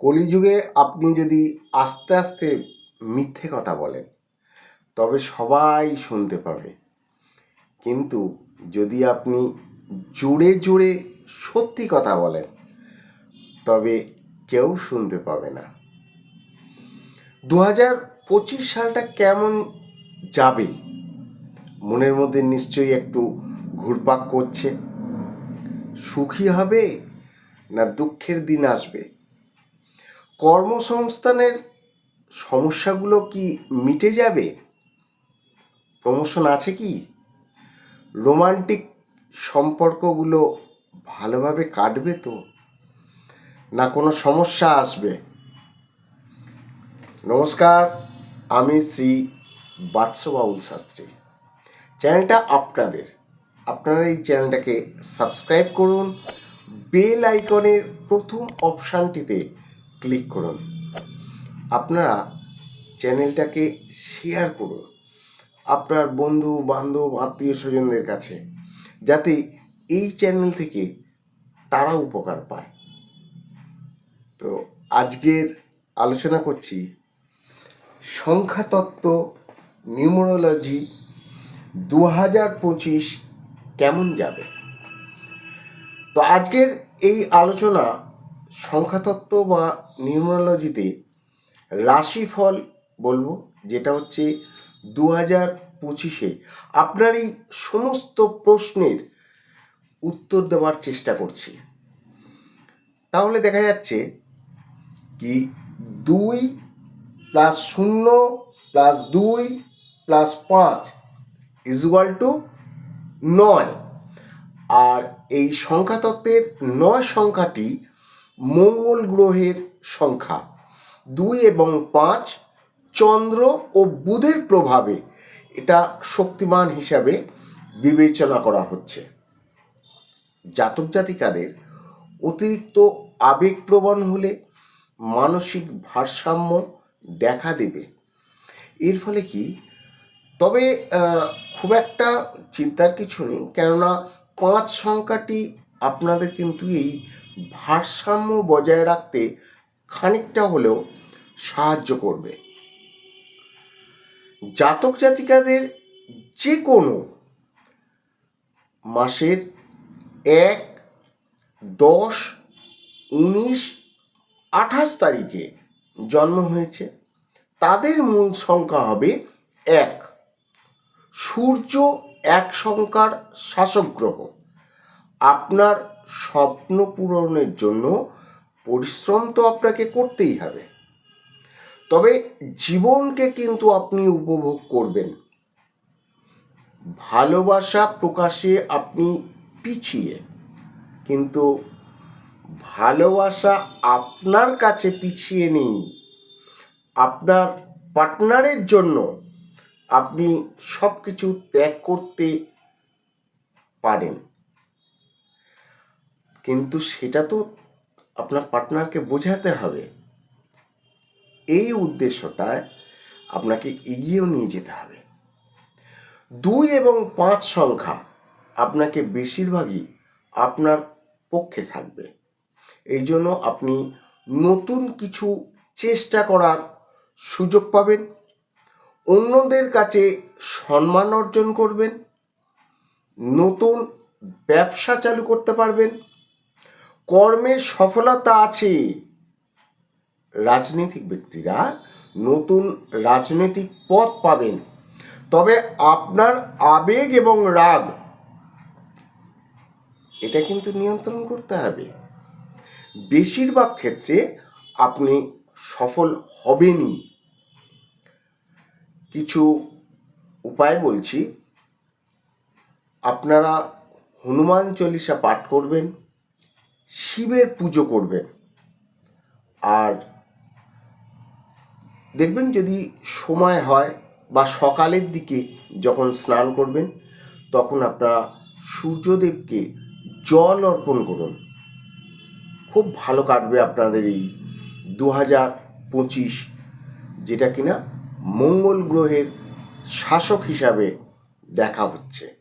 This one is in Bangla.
কলিযুগে আপনি যদি আস্তে আস্তে মিথ্যে কথা বলেন, তবে সবাই শুনতে পাবে। কিন্তু যদি আপনি জোরে জোরে সত্যি কথা বলেন, তবে কেউ শুনতে পাবে না। দু হাজার পঁচিশ সালটা কেমন যাবে, মনের মধ্যে নিশ্চয়ই একটু ঘুরপাক করছে। সুখী হবে না দুঃখের দিন আসবে? কর্মসংস্থানের সমস্যাগুলো কি মিটে যাবে? প্রমোশন আছে কি? রোমান্টিক সম্পর্কগুলো ভালোভাবে কাটবে তো? না কোনো সমস্যা আসবে? নমস্কার, আমি শ্রী বাৎসবাউল শাস্ত্রী। চ্যানেলটা আপনাদের। আপনারা এই চ্যানেলটাকে সাবস্ক্রাইব করুন। বেল আইকনের প্রথম অপশানটিতে ক্লিক করুন। আপনারা চ্যানেলটাকে শেয়ার করুন আপনার বন্ধু, বান্ধব, আত্মীয় স্বজনদের কাছে, যাতে এই চ্যানেল থেকে তারা উপকার পায়। তো আজকের আলোচনা করছি সংখ্যাতত্ত্ব নিউমোরোলজি দু হাজার পঁচিশ কেমন যাবে? তো আজকের এই আলোচনা সংখ্যাতত্ত্ব বা নিউমোরোলজিতে রাশিফল বলব, যেটা হচ্ছে দু হাজার পঁচিশে আপনার এই সমস্ত প্রশ্নের উত্তর দেওয়ার চেষ্টা করছি। তাহলে দেখা যাচ্ছে কি দুই প্লাস শূন্য প্লাস দুই প্লাস পাঁচ ইজুয়াল টু নয়। আর এই সংখ্যাতত্ত্বের নয় সংখ্যাটি মঙ্গল গ্রহের সংখ্যা। দুই এবং পাঁচ চন্দ্র ও বুধের প্রভাবে এটা শক্তিমান হিসাবে বিবেচনা করা হচ্ছে। জাতক জাতিকাদের অতিরিক্ত আবেগপ্রবণ হলে মানসিক ভারসাম্য দেখা দেবে। এর ফলে কি? তবে খুব একটা চিন্তার কিছু নেই। কেননা পাঁচ সংখ্যাটি আপনাদের কিন্তু এই ভারসাম্য বজায় রাখতে খানিকটা হলেও সাহায্য করবে। জাতক জাতিকাদের যে কোনো মাসের এক, দশ, উনিশ, আঠাশ তারিখে জন্ম হয়েছে। তাদের মূল সংখ্যা হবে এক। সূর্য এক সংখ্যার শাসক গ্রহ। আপনার স্বপ্ন পূরণের জন্য পরিশ্রম তো আপনাকে করতেই হবে। তবে জীবনকে কিন্তু আপনি উপভোগ করবেন। ভালোবাসা প্রকাশে আপনি পিছিয়ে, কিন্তু ভালোবাসা আপনার কাছে পিছিয়ে নেই। আপনার পার্টনারের জন্য আপনি সব কিছু ত্যাগ করতে পারেন। কিন্তু সেটা তো আপনার পার্টনারকে বোঝাতে হবে। এই উদ্দেশ্যটায় আপনাকে এগিয়েও নিয়ে যেতে হবে। দুই এবং পাঁচ সংখ্যা আপনাকে বেশিরভাগই আপনার পক্ষে থাকবে। এই জন্য আপনি নতুন কিছু চেষ্টা করার সুযোগ পাবেন। অন্যদের কাছে সম্মান অর্জন করবেন। নতুন ব্যবসা চালু করতে পারবেন। কর্মের সফলতা আছে। রাজনৈতিক ব্যক্তিরা নতুন রাজনৈতিক পথ পাবেন। তবে আপনার আবেগ এবং রাগ, এটা কিন্তু নিয়ন্ত্রণ করতে হবে। বেশিরভাগ ক্ষেত্রে আপনি সফল হবেনই। কিছু উপায় বলছি। আপনারা হনুমান চল্লিশা পাঠ করবেন। শিবের পুজো করবেন। আর দেখবেন যদি সময় হয় বা সকালের দিকে যখন স্নান করবেন, তখন আপনারা সূর্যদেবকে জল অর্পণ করুন। খুব ভালো কাটবে আপনাদের এই দু হাজার পঁচিশ, যেটা কিনা মঙ্গল গ্রহের শাসক হিসাবে দেখা হচ্ছে।